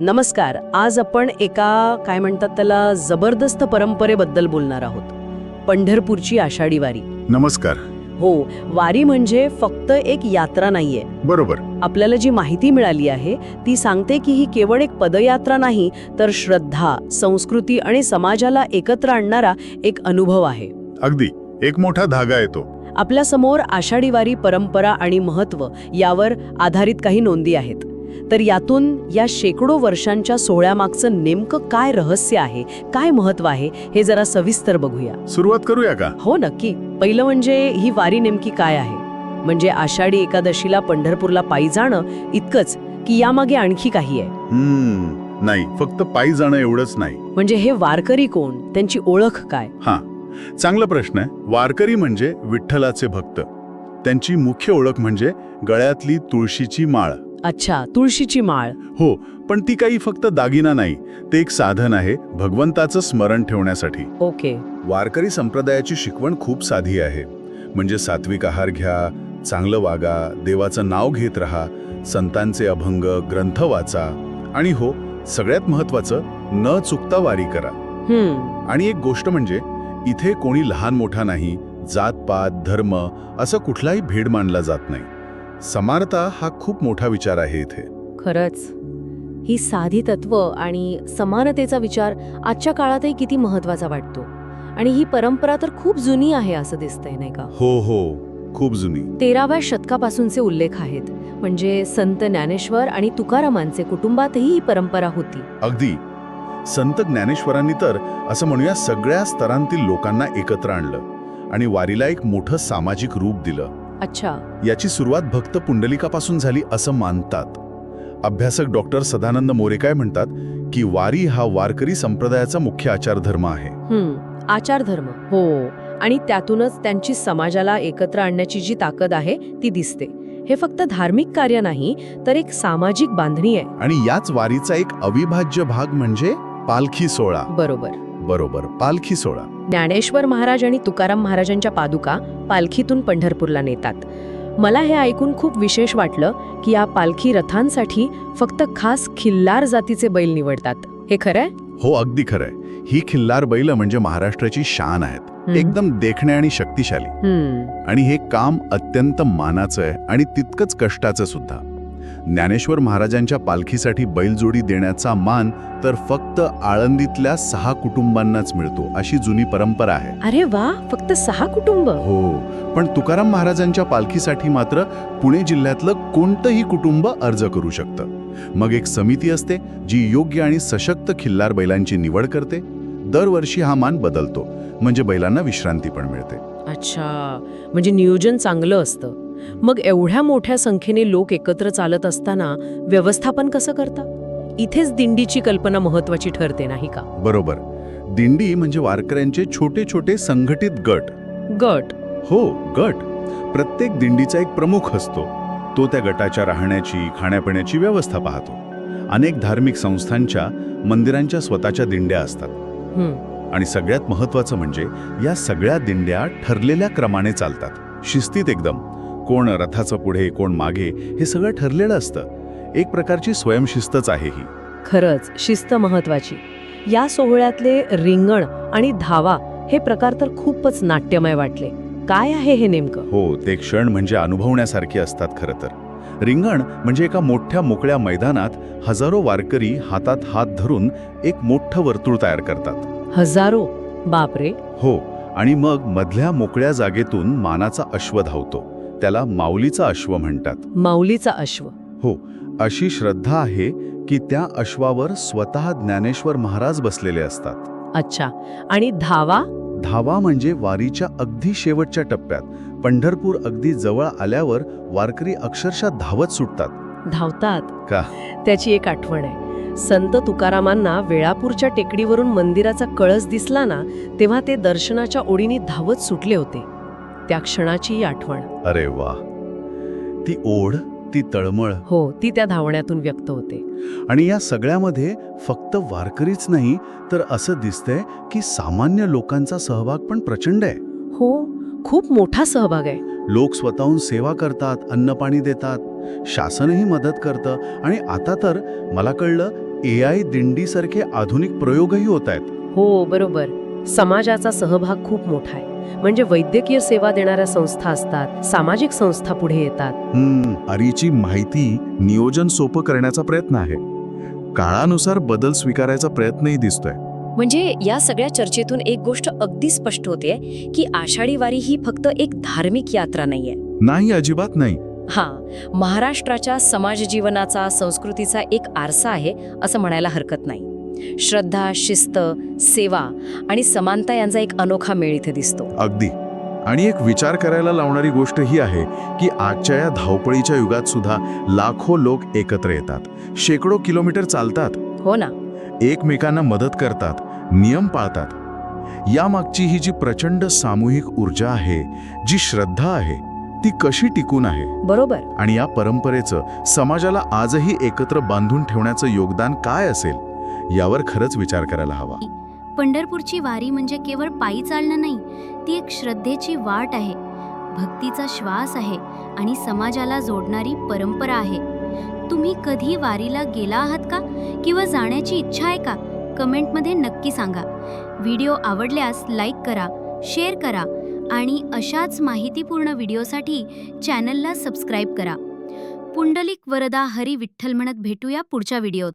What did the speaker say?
नमस्कार आज आपण एका काय म्हणतात त्याला जबरदस्त परंपरेबद्दल बोलणार आहोत. पंढरपूरची आषाढी वारी. नमस्कार. हो वारी म्हणजे फक्त एक यात्रा नाहीये. बरोबर. आपल्याला जी माहिती मिळाली आहे ती सांगते की ही केवळ एक पदयात्रा नाही तर श्रद्धा संस्कृती आणि समाजाला एकत्र आणणारा एक अनुभव आहे. अगदी. एक मोठा धागा येतो. आपल्यासमोर आषाढी वारी परंपरा आणि महत्त्व यावर आधारित काही नोंदी आहेत. तर यातून या शेकडो वर्षांच्या सोहळ्यामागचं नेमकं काय रहस्य आहे काय महत्त्व आहे हे जरा सविस्तर बघूया. सुरुवात करूया का? हो नक्की. पहिलं म्हणजे ही वारी नेमकी काय आहे? म्हणजे आषाढी एकादशीला पंढरपूरला पायी जाणं इतकंच की यामागे आणखी काही आहे. हम्म नाही फक्त पायी जाणं एवढंच नाही. म्हणजे हे वारकरी कोण? त्यांची ओळख काय? हा. चांगला प्रश्न आहे. वारकरी म्हणजे विठ्ठलाचे भक्त. त्यांची मुख्य ओळख म्हणजे गळ्यातली तुळशीची माळ. अच्छा तुळशीची माळ. हो पण ती काही फक्त दागिना नाही ते एक साधन आहे भगवंताचं स्मरण ठेवण्यासाठी. ओके. वारकरी संप्रदायाची शिकवण खूप साधी आहे. म्हणजे सात्विक आहार घ्या चांगलं वागा देवाचं नाव घेत राहा संतांचे अभंग ग्रंथ वाचा. आणि हो सगळ्यात महत्वाचं न चुकता वारी करा. आणि एक गोष्ट म्हणजे इथे कोणी लहान मोठा नाही जात पात धर्म असं कुठलाही भेद मानला जात नाही. समानता हा खूप मोठा विचार आहे इथे. खरंच. ही साधी तत्व आणि समानतेचा विचार आजच्या काळातही किती महत्त्वाचा वाटतो. आणि ही परंपरा तर खूप जुनी आहे असं दिसतंय नाही का? हो हो. खूप जुनी. तेराव्या शतकापासूनचे उल्लेख आहेत. म्हणजे संत ज्ञानेश्वर आणि तुकारामांचे कुटुंबातही ही परंपरा होती. अगदी. संत ज्ञानेश्वरांनी तर असं म्हणूया सगळ्या स्तरांतील लोकांना एकत्र आणलं आणि वारीला एक मोठं सामाजिक रूप दिलं. अच्छा. याची सुरुवात भक्त पुंडलिकापासून झाली असं मानतात. अभ्यासक डॉक्टर सदानंद मोरे काय म्हणतात की वारी हा वारकरी संप्रदायाचा मुख्य आचारधर्म आहे. हम्म आचार धर्म हो. आणि त्यातूनच त्यांची समाजाला एकत्र आणण्याची जी ताकद आहे ती दिसते. हे फक्त धार्मिक कार्य नाही तर एक सामाजिक बांधणी आहे. आणि याच वारीचा एक अविभाज्य भाग म्हणजे पालखी सोहळा. बरोबर. बरोबर पालखी सोहळा. ज्ञानेश्वर महाराज आणि तुकाराम महाराजांच्या पादुका पालखीतून पंढरपूरला नेतात. मला हे ऐकून खूप विशेष वाटलं की या पालखी रथांसाठी फक्त खास खिल्लार जातीचे बैल निवडतात. हे खरंय? हो अगदी खरंय. ही खिल्लार बैल म्हणजे महाराष्ट्राची शान आहेत. एकदम देखणे आणि शक्तिशाली. आणि हे काम अत्यंत मानाचं आहे आणि तितकंच कष्टाचं सुद्धा. ज्ञानेश्वर महाराजांच्या पालखीसाठी बैलजोडी देण्याचा मान तर फक्त आळंदीतल्या सहा कुटुंबांनाच मिळतो अशी जुनी परंपरा आहे. अरे वा फक्त सहा कुटुंब? हो पण तुकाराम महाराजांच्या पालखीसाठी मात्र पुणे जिल्ह्यातलं कोणतंही कुटुंब अर्ज करू शकतं. मग एक समिती असते जी योग्य आणि सशक्त खिल्लार बैलांची निवड करते. दरवर्षी हा मान बदलतो म्हणजे बैलांना विश्रांती पण मिळते. अच्छा म्हणजे नियोजन चांगलं असतं. मग एवढ्या मोठ्या संख्येने लोक एकत्र चालत असताना व्यवस्थापन कसं करता? इथेच दिंडीची कल्पना महत्वाची ठरते नाही का? बरोबर. दिंडी म्हणजे वारकऱ्यांचे छोटे छोटे संघटित गट. गट. हो गट. प्रत्येक दिंडीचा एक प्रमुख असतो. तो त्या गटाच्या राहण्याची खाण्यापिण्याची व्यवस्था पाहतो. अनेक धार्मिक संस्थांच्या मंदिरांच्या स्वतःच्या दिंड्या असतात. आणि सगळ्यात महत्वाचं म्हणजे या सगळ्या दिंड्या ठरलेल्या क्रमाने चालतात. शिस्तीत एकदम. कोण रथाचं पुढे कोण मागे हे सगळं ठरलेलं असतं. एक प्रकारची स्वयंशिस्तच आहे ही. खरंच शिस्त महत्वाची. या सोहळ्यातले रिंगण आणि धावा हे प्रकार तर खूपच नाट्यमय वाटले. काय आहे हे नेमकं? हो ते क्षण म्हणजे अनुभवण्यासारखे असतात खरं तर. रिंगण म्हणजे एका मोठ्या मोकळ्या मैदानात हजारो वारकरी हातात हात धरून एक मोठं वर्तुळ तयार करतात. हजारो? बापरे! हो आणि मग मधल्या मोकळ्या जागेतून मानाचा अश्व धावतो. त्याला माऊलीचा अश्व म्हणतात. माऊलीचा अश्व. हो अशी श्रद्धा आहे की त्या अश्वावर स्वतः ज्ञानेश्वर महाराज बसलेले असतात. अच्छा. आणि धावा? धावा म्हणजे वारीच्या अगदी शेवटच्या टप्प्यात. पंढरपूर अगदी जवळ आल्यावर वारकरी अक्षरशः धावत सुटतात. धावतात? का? त्याची एक आठवण आहे. संत तुकारामांना वेळापूरच्या टेकडीवरून मंदिराचा कळस दिसला ना तेव्हा ते दर्शनाच्या ओढीने धावत सुटले होते. त्या क्षणाची आठवण. अरे वा. ती ओढ ती तळमळ. हो ती त्या धावण्यातून व्यक्त होते. आणि या सगळ्यामध्ये फक्त वारकरीच नाही तर असं दिसतंय की सामान्य लोकांचा सहभाग पण प्रचंड आहे. हो खूप मोठा सहभाग आहे. लोक स्वतःहून सेवा करतात अन्नपाणी देतात शासनही मदत करतं आणि आता तर मला कळलं ए आय दिंडीसारखे आधुनिक प्रयोगही होत आहेत. हो बरोबर. समाजाचा सहभाग खूप मोठा आहे. म्हणजे वैद्यकीय सेवा देणाऱ्या संस्था असतात सामाजिक संस्था पुढे येतात. हम्म, आरीची माहिती नियोजन सोपं करण्याचा प्रयत्न आहे. काळानुसार बदल स्वीकारायचा प्रयत्नही दिसतोय. म्हणजे या सगळ्या चर्चेतून एक गोष्ट अगदी स्पष्ट होते की आषाढी वारी ही फक्त एक धार्मिक यात्रा नाहीये. नाही अजिबात नाही. हा महाराष्ट्राच्या समाज जीवनाचा संस्कृतीचा एक आरसा आहे असं म्हणायला हरकत नाही. श्रद्धा शिस्त सेवा आणि समानता यांचा एक अनोखा मेळ इथे दिसतो. अगदी. आणि एक विचार करायला लावणारी गोष्ट ही आहे की आजच्या या धावपळीच्या युगात सुद्धा लाखो लोक एकत्र येतात. शेकडो किलोमीटर चालतात. हो ना. एकमेकांना मदत करतात नियम पाळतात. यामागची ही जी प्रचंड सामूहिक ऊर्जा आहे जी श्रद्धा आहे ती कशी टिकून आहे? बरोबर. आणि या परंपरेचं समाजाला आजही एकत्र बांधून ठेवण्याचं योगदान काय असेल? यावर खरंच विचार करायला हवा. पंढरपूरची वारी म्हणजे केवळ पायी चालणं नाही ती एक श्रद्धेची वाट आहे. भक्तीचा श्वास आहे आणि समाजाला जोडणारी परंपरा आहे. तुम्ही कधी वारीला गेला आहात का? किंवा जाण्याची इच्छा आहे का? कमेंटमध्ये नक्की सांगा. व्हिडिओ आवडल्यास लाईक करा शेअर करा आणि अशाच माहितीपूर्ण व्हिडिओसाठी चॅनलला सबस्क्राईब करा. पुंडलिक वरदा हरी विठ्ठल म्हणत भेटूया पुढच्या व्हिडिओत.